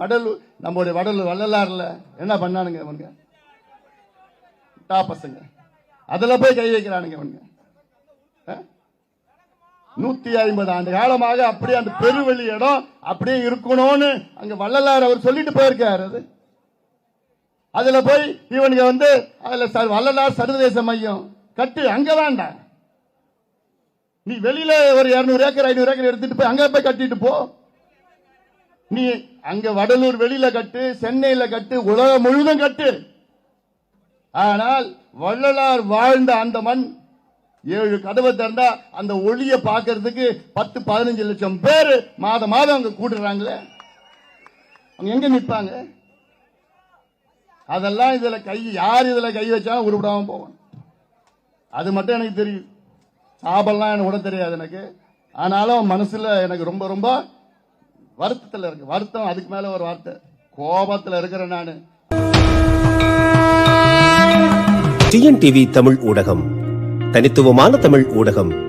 வடலூர் நம்மளுடைய வடலூர் வள்ளலாறுல என்ன பண்ணானுங்க இவனுங்க? டா பசங்க. அதுல போய் கை வைக்கிறானுங்க இவனுங்க. நூத்தி ஐம்பது ஆண்டு காலமாக அப்படியே அந்த பெருவெளி இடம் அப்படியே இருக்கணும்னு அங்க வள்ளலார் அவர் சொல்லிட்டு போயிருக்காரு அது. அதுல போய் இவனுங்க வந்து அதுல ச- வள்ளலார் சர்வதேச மையம் கட்டு அங்க வேண்டாம் நீ வெளியில ஒரு இருநூறு ஏக்கர் ஐநூறு ஏக்கர் எடுத்துட்டு போய் அங்க போய் கட்டிட்டு போ. நீ அங்க வடலூர் வெளியில கட்டு சென்னையில கட்டு உலகம் முழுதும் கட்டு. ஆனால் வள்ளலார் வாழ்ந்த அந்த மண் ஏழு கதவை திறந்தா அந்த ஒளிய பாக்குறதுக்கு பத்து பதினஞ்சு லட்சம் பேர் மாதம் மாதம் அங்க கூடுறாங்களே. அவங்க எங்க நிற்பாங்க அதெல்லாம் இதுல கை யார் இதுல கை வச்சாலும் உருப்பிடாம போவான் அது மட்டும் எனக்கு தெரியும். சாபெல்லாம் எனக்கு விட தெரியாது எனக்கு. ஆனாலும் மனசுல எனக்கு ரொம்ப ரொம்ப வருத்தத்துல இருக்கு. வருத்தம் அதுக்கு மேல ஒரு வார்த்தை. கோபத்துல இருக்கிறேன் நானு. டிஎன்டிவி தமிழ் ஊடகம். தனித்துவமான தமிழ் ஊடகம்.